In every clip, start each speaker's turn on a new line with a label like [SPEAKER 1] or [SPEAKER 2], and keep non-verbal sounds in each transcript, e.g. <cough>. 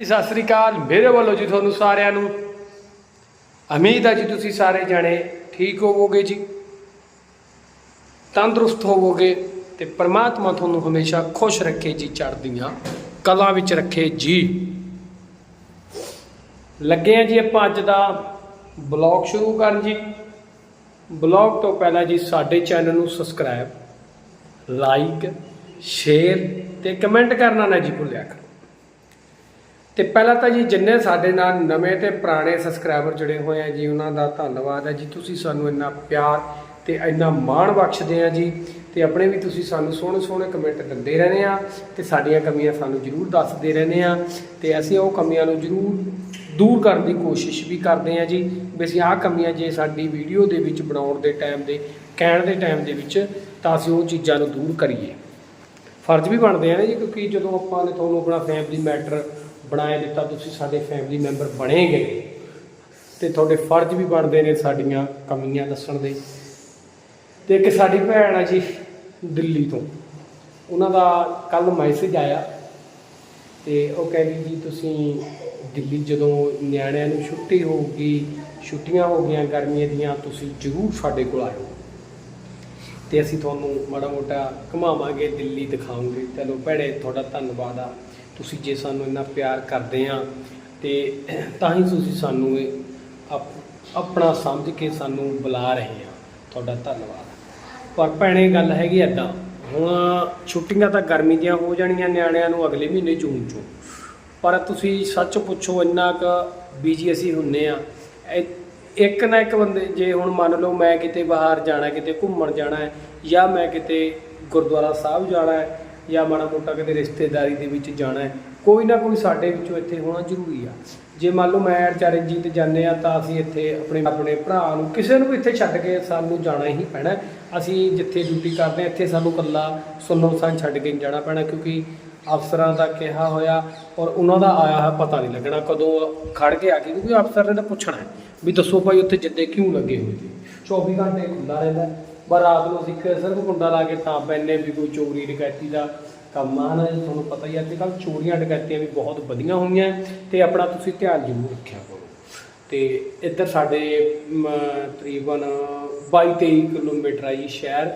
[SPEAKER 1] ਸਤਿ ਸ੍ਰੀ ਅਕਾਲ। ਮੇਰੇ ਵੱਲੋਂ ਜੀ ਤੁਹਾਨੂੰ ਸਾਰਿਆਂ ਨੂੰ ਉਮੀਦ ਹੈ ਜੀ ਤੁਸੀਂ ਸਾਰੇ ਜਾਣੇ ਠੀਕ ਹੋਵੋਗੇ ਜੀ, ਤੰਦਰੁਸਤ ਹੋਵੋਗੇ ਤੇ ਪ੍ਰਮਾਤਮਾ ਤੁਹਾਨੂੰ ਹਮੇਸ਼ਾ ਖੁਸ਼ ਰੱਖੇ ਜੀ, ਚੜ੍ਹਦੀਆਂ ਕਲਾ ਵਿੱਚ ਰੱਖੇ ਜੀ। ਲੱਗੇ ਆ ਜੀ ਆਪਾਂ ਅੱਜ ਦਾ ਬਲੌਗ ਸ਼ੁਰੂ ਕਰਨ ਜੀ। ਬਲੌਗ ਤੋਂ ਪਹਿਲਾਂ ਜੀ ਸਾਡੇ ਚੈਨਲ ਨੂੰ ਸਬਸਕ੍ਰਾਈਬ, ਲਾਈਕ, ਸ਼ੇਅਰ ਤੇ ਕਮੈਂਟ ਕਰਨਾ ਨਾ ਜੀ ਭੁੱਲਿਆ ਕਰੋ। ਤੇ ਪਹਿਲਾਂ ਤਾਂ ਜੀ ਜਿੰਨੇ ਸਾਡੇ ਨਾਲ ਨਵੇਂ ਤੇ ਪੁਰਾਣੇ ਸਬਸਕ੍ਰਾਈਬਰ ਜੁੜੇ ਹੋਏ ਆ ਜੀ, ਉਹਨਾਂ ਦਾ ਧੰਨਵਾਦ ਹੈ ਜੀ। ਤੁਸੀਂ ਸਾਨੂੰ ਇੰਨਾ ਪਿਆਰ ਤੇ ਇੰਨਾ ਮਾਣ ਬਖਸ਼ਦੇ ਆ ਜੀ ਤੇ ਆਪਣੇ ਵੀ ਤੁਸੀਂ ਸਾਨੂੰ ਸੋਹਣੇ ਸੋਹਣੇ ਕਮੈਂਟ ਦਿੰਦੇ ਰਹਿੰਦੇ ਆ ਤੇ ਸਾਡੀਆਂ ਕਮੀਆਂ ਸਾਨੂੰ ਜ਼ਰੂਰ ਦੱਸਦੇ ਰਹਿੰਦੇ ਆ ਤੇ ਅਸੀਂ ਉਹ ਕਮੀਆਂ ਨੂੰ ਜ਼ਰੂਰ ਦੂਰ ਕਰਨ ਦੀ ਕੋਸ਼ਿਸ਼ ਵੀ ਕਰਦੇ ਆ ਜੀ। ਵੀ ਅਸੀਂ ਆਹ ਕਮੀਆਂ ਜੇ ਸਾਡੀ ਵੀਡੀਓ ਦੇ ਵਿੱਚ ਬਣਾਉਣ ਦੇ ਟਾਈਮ ਦੇ, ਕਹਿਣ ਦੇ ਟਾਈਮ ਦੇ ਵਿੱਚ ਤਾਂ ਅਸੀਂ ਉਹ ਚੀਜ਼ਾਂ ਨੂੰ ਦੂਰ ਕਰੀਏ। ਫਰਜ਼ ਵੀ ਬਣਦੇ ਆ ਨਾ ਜੀ, ਕਿਉਂਕਿ ਜਦੋਂ ਆਪਾਂ ਨੇ ਤੁਹਾਨੂੰ ਆਪਣਾ ਫੈਮਿਲੀ ਮੈਟਰ ਬਣਾਏ ਦਿੱਤਾ ਤੁਸੀਂ ਸਾਡੇ ਫੈਮਿਲੀ ਮੈਂਬਰ ਬਣੇ ਗਏ। ਤੇ ਤੁਹਾਡੇ ਫਰਜ਼ ਵੀ ਬਣਦੇ ਨੇ ਸਾਡੀਆਂ ਕਮੀਆਂ ਦੱਸਣ ਦੇ। ਤੇ ਇੱਕ ਸਾਡੀ ਭੈਣ ਆ ਜੀ, ਦਿੱਲੀ ਤੋਂ। ਉਹਨਾਂ ਦਾ ਕੱਲ ਮੈਸੇਜ ਆਇਆ। ਤੇ ਉਹ ਕਹਿੰਦੀ ਜੀ, ਤੁਸੀਂ ਦਿੱਲੀ ਜਦੋਂ ਨਿਆਣਿਆਂ ਨੂੰ ਛੁੱਟੀ ਹੋਊਗੀ, ਛੁੱਟੀਆਂ ਹੋ ਗਈਆਂ ਗਰਮੀਆਂ ਦੀਆਂ, ਤੁਸੀਂ ਜ਼ਰੂਰ ਸਾਡੇ ਕੋਲ ਆਇਓ। ਤੇ ਅਸੀਂ ਤੁਹਾਨੂੰ ਮਾੜਾ ਮੋਟਾ ਘੁਮਾਵਾਂਗੇ, ਦਿੱਲੀ ਦਿਖਾਵਾਂਗੇ ਚਲੋ ਭੈਣੇ, ਤੁਹਾਡਾ ਧੰਨਵਾਦ ਆ। ਤੁਸੀਂ ਜੇ ਸਾਨੂੰ ਇੰਨਾ ਪਿਆਰ ਕਰਦੇ ਆ ਤੇ ਤਾਂ ਹੀ ਤੁਸੀਂ ਸਾਨੂੰ ਇਹ ਆਪਣਾ ਸਮਝ ਕੇ ਸਾਨੂੰ ਬੁਲਾ ਰਹੇ ਆ। ਤੁਹਾਡਾ ਧੰਨਵਾਦ। ਪਰ ਭੈਣੇ, ਗੱਲ ਹੈਗੀ ਐਦਾਂ ਹੁਣ ਛੁੱਟੀਆਂ ਤਾਂ ਗਰਮੀ ਦੀਆਂ ਹੋ ਜਾਣੀਆਂ ਨਿਆਣਿਆਂ ਨੂੰ ਅਗਲੇ ਮਹੀਨੇ ਜੂਨ ਚੋਂ। ਪਰ ਤੁਸੀਂ ਸੱਚ ਪੁੱਛੋ, ਇੰਨਾ ਕੁ ਬੀਜੀ ਅਸੀਂ ਹੁੰਨੇ ਆ। ਇੱਕ ਨਾ ਇੱਕ ਬੰਦੇ, ਜੇ ਹੁਣ ਮੰਨ ਲਓ ਮੈਂ ਕਿਤੇ ਬਾਹਰ ਜਾਣਾ, ਕਿਤੇ ਘੁੰਮਣ ਜਾਣਾ ਹੈ ਜਾਂ ਮੈਂ ਕਿਤੇ ਗੁਰਦੁਆਰਾ ਸਾਹਿਬ ਜਾਣਾ ਹੈ ਜਾਂ ਮਾੜਾ ਮੋਟਾ ਕਿਤੇ ਰਿਸ਼ਤੇਦਾਰੀ ਦੇ ਵਿੱਚ ਜਾਣਾ ਹੈ, ਕੋਈ ਨਾ ਕੋਈ ਸਾਡੇ ਵਿੱਚੋਂ ਇੱਥੇ ਹੋਣਾ ਜ਼ਰੂਰੀ ਆ। ਜੇ ਮੰਨ ਲਓ ਮੈਂ ਚਰਨਜੀਤ ਜਾਂਦੇ ਆ ਤਾਂ ਅਸੀਂ ਇੱਥੇ ਆਪਣੇ ਆਪਣੇ ਭਰਾ ਨੂੰ ਕਿਸੇ ਨੂੰ ਵੀ ਇੱਥੇ ਛੱਡ ਕੇ ਸਾਨੂੰ ਜਾਣਾ ਹੀ ਪੈਣਾ ਅਸੀਂ ਜਿੱਥੇ ਡਿਊਟੀ ਕਰਦੇ ਹਾਂ, ਇੱਥੇ ਸਾਨੂੰ ਇਕੱਲਾ ਸੁਣਨ ਸਾਂ ਛੱਡ ਕੇ ਜਾਣਾ ਪੈਣਾ, ਕਿਉਂਕਿ ਅਫਸਰਾਂ ਦਾ ਕਿਹਾ ਹੋਇਆ ਔਰ ਉਹਨਾਂ ਦਾ ਆਇਆ ਹੈ ਪਤਾ ਨਹੀਂ ਲੱਗਣਾ ਕਦੋਂ ਖੜ ਕੇ ਆ ਕੇ ਕਿਉਂਕਿ ਅਫਸਰ ਨੇ ਤਾਂ ਪੁੱਛਣਾ ਵੀ ਦੱਸੋ ਭਾਈ ਉੱਥੇ ਜਿੱਦੇ ਕਿਉਂ ਲੱਗੇ ਹੋਏ ਜੀ 24 ਘੰਟੇ ਖੁੱਲ੍ਹਾ ਰਹਿੰਦਾ ਪਰ ਰਾਤ ਨੂੰ ਅਸੀਂ ਇੱਕ ਸਿਰਫ ਕੁੰਡਾ ਲਾ ਕੇ ਤਾਂ ਪੈਨੇ ਵੀ ਕੋਈ ਚੋਰੀ ਡਕੈਤੀ ਦਾ ਕੰਮ ਆ ਨਾ ਜੀ ਤੁਹਾਨੂੰ ਪਤਾ ਹੀ ਅੱਜ ਕੱਲ੍ਹ ਚੋਰੀਆਂ ਡਕੈਤੀਆਂ ਵੀ ਬਹੁਤ ਵਧੀਆਂ ਹੋਈਆਂ ਤੇ ਆਪਣਾ ਤੁਸੀਂ ਧਿਆਨ ਜ਼ਰੂਰ ਰੱਖਿਆ ਕਰੋ। ਤੇ ਇੱਧਰ ਸਾਡੇ ਤਕਰੀਬਨ 22 23 ਕਿਲੋਮੀਟਰ ਆ ਜੀ ਸ਼ਹਿਰ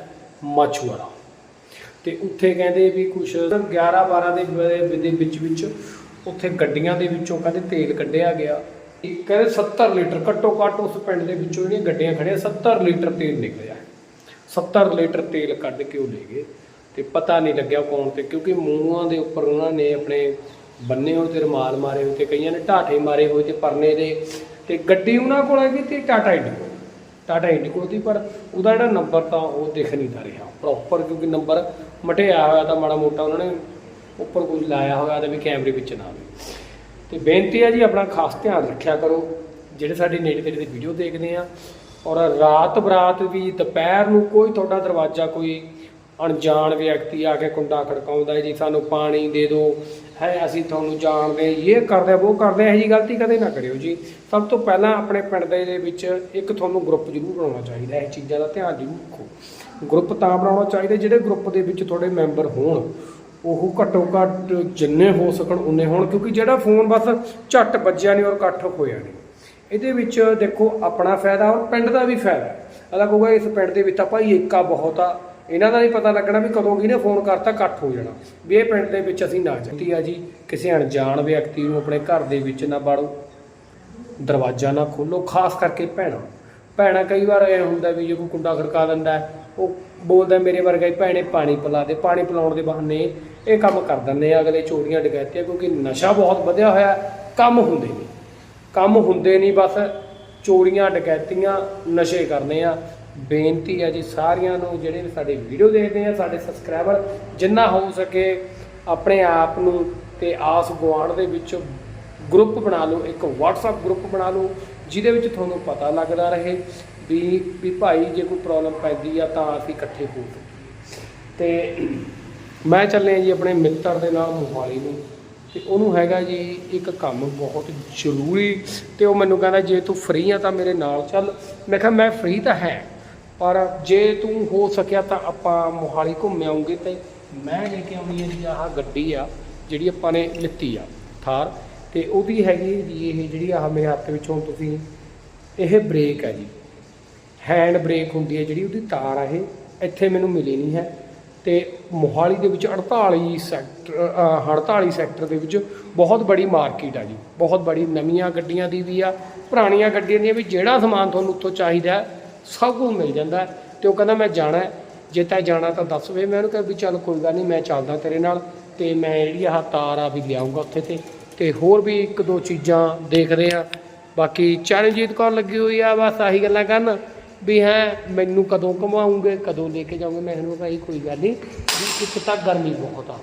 [SPEAKER 1] ਮਛੂਆਰਾ ਤੇ ਉੱਥੇ ਕਹਿੰਦੇ ਵੀ ਕੁਛ 11 12 ਦੇ ਵਿੱਚ ਵਿੱਚ ਉੱਥੇ ਗੱਡੀਆਂ ਦੇ ਵਿੱਚੋਂ ਕਹਿੰਦੇ ਤੇਲ ਕੱਢਿਆ ਗਿਆ। ਕਹਿੰਦੇ 70 ਲੀਟਰ ਘੱਟੋ ਘੱਟ ਉਸ ਪਿੰਡ ਦੇ ਵਿੱਚੋਂ ਜਿਹੜੀਆਂ ਗੱਡੀਆਂ ਖੜੀਆਂ 70 ਲੀਟਰ ਤੇਲ ਨਿਕਲਿਆ। 70 ਲੀਟਰ ਤੇਲ ਕੱਢ ਕੇ ਉਹ ਲੈ ਗਏ ਤੇ ਪਤਾ ਨਹੀਂ ਲੱਗਿਆ ਕੌਣ ਤੇ, ਕਿਉਂਕਿ ਮੂੰਹਾਂ ਦੇ ਉੱਪਰ ਉਹਨਾਂ ਨੇ ਆਪਣੇ ਬੰਨੇ ਹੋਏ ਤੇ ਰਮਾਲ ਮਾਰੇ ਹੋਏ ਤੇ ਕਈਆਂ ਨੇ ਢਾਠੇ ਮਾਰੇ ਹੋਏ ਤੇ ਪਰਨੇ ਦੇ ਤੇ ਗੱਡੀ ਉਹਨਾਂ ਕੋਲ ਹੈਗੀ ਤੇ ਟਾਟਾ ਇੰਡੀਗੋ ਟਾਟਾ ਇੰਡੀਗੋ ਦੀ, ਪਰ ਉਹਦਾ ਜਿਹੜਾ ਨੰਬਰ ਤਾਂ ਉਹ ਦਿਖ ਨਹੀਂ ਤਾਂ ਰਿਹਾ। ਪ੍ਰੋਪਰ ਕਿਉਂਕਿ ਨੰਬਰ ਮਟਿਆ ਹੋਇਆ ਤਾਂ ਮਾੜਾ ਮੋਟਾ ਉਹਨਾਂ ਨੇ ਉੱਪਰ ਕੁਝ ਲਾਇਆ ਹੋਇਆ ਤਾਂ ਵੀ ਕੈਮਰੇ ਵਿੱਚ ਨਾ ਆਵੇ। ਤੇ ਬੇਨਤੀ ਹੈ ਜੀ ਆਪਣਾ ਖਾਸ ਧਿਆਨ ਰੱਖਿਆ ਕਰੋ। ਜਿਹੜੇ ਸਾਡੇ ਨੇੜੇ ਤੇੜੇ ਦੇ ਵੀਡੀਓ ਦੇਖਦੇ ਆ ਔਰ ਰਾਤ ਬਰਾਤ ਵੀ ਦੁਪਹਿਰ ਨੂੰ ਕੋਈ ਤੁਹਾਡਾ ਦਰਵਾਜ਼ਾ ਕੋਈ ਅਣਜਾਣ ਵਿਅਕਤੀ ਆ ਕੇ ਕੁੰਡਾ ਖੜਕਾਉਂਦਾ ਹੈ ਜੀ ਸਾਨੂੰ ਪਾਣੀ ਦੇ ਦਿਓ ਹੈ ਅਸੀਂ ਤੁਹਾਨੂੰ ਜਾਣਦੇ ਹਾਂ, ਇਹ ਕਰਦੇ ਉਹ ਕਰਦੇ ਇਹ ਜੀ ਗਲਤੀ ਕਦੇ ਨਾ ਕਰਿਓ ਜੀ। ਸਭ ਤੋਂ ਪਹਿਲਾਂ ਆਪਣੇ ਪਿੰਡ ਦੇ ਵਿੱਚ ਇੱਕ ਤੁਹਾਨੂੰ ਗਰੁੱਪ ਜ਼ਰੂਰ ਬਣਾਉਣਾ ਚਾਹੀਦਾ ਇਹ ਚੀਜ਼ਾਂ ਦਾ ਧਿਆਨ ਜ਼ਰੂਰ ਰੱਖੋ। ਗਰੁੱਪ ਤਾਂ ਬਣਾਉਣਾ ਚਾਹੀਦਾ ਜਿਹੜੇ ਗਰੁੱਪ ਦੇ ਵਿੱਚ ਤੁਹਾਡੇ ਮੈਂਬਰ ਹੋਣ ਉਹ ਘੱਟੋ ਘੱਟ ਜਿੰਨੇ ਹੋ ਸਕਣ ਉਨੇ ਹੋਣ ਕਿਉਂਕਿ ਜਿਹੜਾ ਫੋਨ ਬਸ ਝੱਟ ਵੱਜਿਆ ਨਹੀਂ ਔਰ ਇਕੱਠ ਹੋਇਆ ਨਹੀਂ। ਇਹਦੇ ਵਿੱਚ ਦੇਖੋ ਆਪਣਾ ਫਾਇਦਾ ਔਰ ਪਿੰਡ ਦਾ ਵੀ ਫਾਇਦਾ। ਹੈ। ਅਗਲਾ ਕਹੂਗਾ, ਇਸ ਪਿੰਡ ਦੇ ਵਿੱਚ ਤਾਂ ਭਾਈ ਏਕਾ ਬਹੁਤ ਆ। ਇਹਨਾਂ ਦਾ ਨਹੀਂ ਪਤਾ ਲੱਗਣਾ ਵੀ ਕਦੋਂ ਕਿਹਨੇ ਫੋਨ ਕਰਤਾ, ਇਕੱਠ ਹੋ ਜਾਣਾ। ਵੀ ਇਹ ਪਿੰਡ ਦੇ ਵਿੱਚ ਅਸੀਂ ਨਾ ਜਾਂਦੀ ਆ ਜੀ, ਕਿਸੇ ਅਣਜਾਣ ਵਿਅਕਤੀ ਨੂੰ ਆਪਣੇ ਘਰ ਦੇ ਵਿੱਚ ਨਾ ਬਾੜੋ ਦਰਵਾਜ਼ਾ ਨਾ ਖੋਲੋ, ਖਾਸ ਕਰਕੇ ਭੈਣਾਂ। ਭੈਣਾਂ ਕਈ ਵਾਰ ਇਹ ਹੁੰਦਾ ਵੀ ਜੇ ਕੋਈ ਕੁੰਡਾ ਖੜਕਾ ਦਿੰਦਾ ਉਹ ਬੋਲਦਾ, ਮੇਰੇ ਵਰਗਾ ਹੀ ਭੈਣੇ ਪਾਣੀ ਪਿਲਾ ਦੇ। ਪਾਣੀ ਪਿਲਾਉਣ ਦੇ ਬਹਾਨੇ ਇਹ ਕੰਮ ਕਰ ਦਿੰਦੇ ਆ। ਅਗਲੇ ਚੋਰੀਆਂ ਡਕੈਤੀਆਂ, ਕਿਉਂਕਿ ਨਸ਼ਾ ਬਹੁਤ ਵਧਿਆ ਹੋਇਆ, ਕੰਮ ਹੁੰਦੇ ਨੇ। ਕੰਮ ਹੁੰਦੇ ਨਹੀਂ, ਬਸ ਚੋਰੀਆਂ, ਡਕੈਤੀਆਂ ਨਸ਼ੇ ਕਰਨੇ ਆ ਬੇਨਤੀ ਹੈ ਜੀ ਸਾਰਿਆਂ ਨੂੰ, ਜਿਹੜੇ ਸਾਡੇ ਵੀਡੀਓ ਦੇਖਦੇ ਆ, ਸਾਡੇ ਸਬਸਕ੍ਰਾਈਬਰ, ਜਿੰਨਾ ਹੋ ਸਕੇ ਆਪਣੇ ਆਪ ਨੂੰ ਤੇ ਆਸ ਗੁਆਂਢ ਦੇ ਵਿੱਚ ਗਰੁੱਪ ਬਣਾ ਲਓ, ਇੱਕ WhatsApp ਗਰੁੱਪ ਬਣਾ ਲਓ, ਜਿਹਦੇ ਵਿੱਚ ਤੁਹਾਨੂੰ ਪਤਾ ਲੱਗਦਾ ਰਹੇ ਵੀ ਵੀ ਭਾਈ ਜੇ ਕੋਈ ਪ੍ਰੋਬਲਮ ਪੈਂਦੀ ਆ ਤਾਂ ਅਸੀਂ ਇਕੱਠੇ ਹੋ ਸਕੀਏ। ਤੇ ਮੈਂ ਚੱਲੇ ਜੀ ਆਪਣੇ ਮਿੱਤਰ ਦੇ ਨਾਲ ਮੋਹਾਲੀ ਨੂੰ। ਤੇ ਉਹਨੂੰ ਹੈਗਾ ਜੀ ਇੱਕ ਕੰਮ ਬਹੁਤ ਜ਼ਰੂਰੀ ਤੇ ਉਹ ਮੈਨੂੰ ਕਹਿੰਦਾ, ਜੇ ਤੂੰ ਫ੍ਰੀ ਆ ਤਾਂ ਮੇਰੇ ਨਾਲ ਚੱਲ। ਮੈਂ ਕਿਹਾ, ਮੈਂ ਫ੍ਰੀ ਤਾਂ ਹੈ, ਪਰ ਜੇ ਤੂੰ ਹੋ ਸਕਿਆ ਤਾਂ ਆਪਾਂ ਮੋਹਾਲੀ ਘੁੰਮ ਆਉਂਗੇ ਤੇ ਮੈਂ ਲੈ ਕੇ ਆਉਣੀ ਹੈ ਜੀ ਆਹ ਗੱਡੀ ਆ, ਜਿਹੜੀ ਆਪਾਂ ਨੇ ਲਿੱਤੀ ਆ ਥਾਰ ਤੇ ਉਹਦੀ ਹੈਗੀ ਜੀ ਇਹ ਜਿਹੜੀ ਆਹ ਮੇਰੇ ਹੱਥ ਵਿੱਚ ਹੁਣ ਤੁਸੀਂ, ਇਹ ਬ੍ਰੇਕ ਹੈ ਜੀ। ਹੈਂਡ ਬ੍ਰੇਕ ਹੁੰਦੀ ਹੈ ਜਿਹੜੀ, ਉਹਦੀ ਤਾਰ ਆ ਇਹ, ਇੱਥੇ ਮੈਨੂੰ ਮਿਲੀ ਨਹੀਂ ਹੈ। ਤੇ ਮੋਹਾਲੀ ਦੇ ਵਿੱਚ 48 ਸੈਕਟਰ ਅ, 48 ਸੈਕਟਰ ਦੇ ਵਿੱਚ ਬਹੁਤ ਬੜੀ ਮਾਰਕੀਟ ਆ ਜੀ। ਬਹੁਤ ਬੜੀ ਨਵੀਆਂ ਗੱਡੀਆਂ ਦੀ ਵੀ ਆ ਪੁਰਾਣੀਆਂ ਗੱਡੀਆਂ ਦੀਆਂ ਵੀ ਜਿਹੜਾ ਸਮਾਨ ਤੁਹਾਨੂੰ ਉੱਥੋਂ ਚਾਹੀਦਾ ਸਭ ਕੁਝ ਮਿਲ ਜਾਂਦਾ ਹੈ। ਤੇ ਉਹ ਕਹਿੰਦਾ ਮੈਂ ਜਾਣਾ ਜੇ ਤਾਂ ਜਾਣਾ ਤਾਂ ਦੱਸ ਵੇ। ਮੈਂ ਉਹਨੂੰ ਕਿਹਾ ਵੀ ਚੱਲ ਕੋਈ ਗੱਲ ਨਹੀਂ ਮੈਂ ਚੱਲਦਾ ਤੇਰੇ ਨਾਲ ਤੇ ਮੈਂ ਜਿਹੜੀ ਆਹ ਤਾਰ ਆ ਵੀ ਲਿਆਉਂਗਾ ਉੱਥੇ ਤੇ। ਤੇ ਹੋਰ ਵੀ ਇੱਕ ਦੋ ਚੀਜ਼ਾਂ ਦੇਖਦੇ ਆ ਬਾਕੀ ਚਰਨਜੀਤ ਕੌਰ ਲੱਗੀ ਹੋਈ ਆ ਬਸ ਆਹੀ ਗੱਲਾਂ ਕਰਨ। ਵੀ ਹੈ ਮੈਨੂੰ ਕਦੋਂ ਘੁਮਾਉਂਗੇ ਕਦੋਂ ਲੈ ਕੇ ਜਾਓਗੇ ਮੈਂ ਇਹਨੂੰ ਭਾਈ ਕੋਈ ਗੱਲ ਨਹੀਂ। ਵੀ ਇੱਕ ਤਾਂ ਗਰਮੀ ਬਹੁਤ ਆ।